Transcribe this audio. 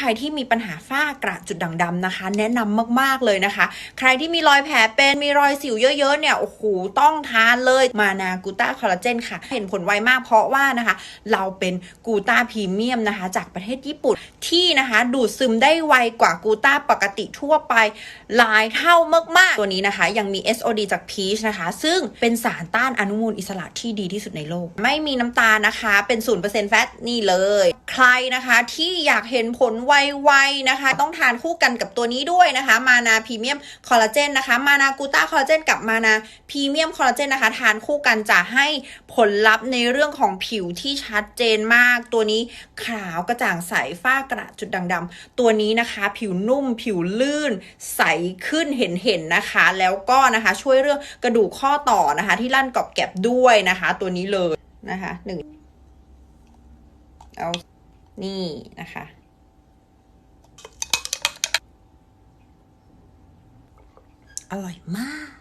ใครที่มีปัญหาฝ้ากระจุดด่างดำนะคะ แนะนำมาก ๆ เลยนะคะ ใครที่มีรอยแผลเป็นมีรอยสิวเยอะๆเนี่ยโอ้โหต้องทานเลยมานากูต้าคอลลาเจนค่ะ เห็นผลไวมากเพราะว่านะคะ เราเป็นกูต้าพรีเมียมนะคะ จากประเทศญี่ปุ่นที่นะคะ ดูดซึมได้ไวกว่ากูต้าปกติทั่วไปหลายเท่ามากๆ ตัวนี้นะคะ ยังมี SOD จากพีชนะคะ ซึ่งเป็นสารต้านอนุมูลอิสระที่ดีที่สุดในโลก ไม่มีน้ำตาลนะคะ เป็น0%แฟตนี่เลย ใครนะคะที่อยากเห็นผลไไวๆนะคะ ต้องทานคู่กันกับตัวนี้ด้วยนะคะ มานาพรีเมียมคอลลาเจนนะคะ มานากูต้าคอลลาเจนกับมานาพรีเมียมคอลลาเจนนะคะ ทานคู่กันจะให้ผลลัพธ์ในเรื่องของผิวที่ชัดเจนมาก ตัวนี้ขาวกระจ่างใสฝ้ากระจุดด่างดำตัวนี้นะคะ ผิวนุ่มผิวลื่น ใสขึ้นเห็นเห็นๆนะคะ แล้วก็นะคะช่วยเรื่องกระดูกข้อต่อนะคะ ที่ลั่นกรอบแกบด้วยนะคะ ตัวนี้เลยนะคะหนึ่งเอานี่นะคะ อร่อยมาก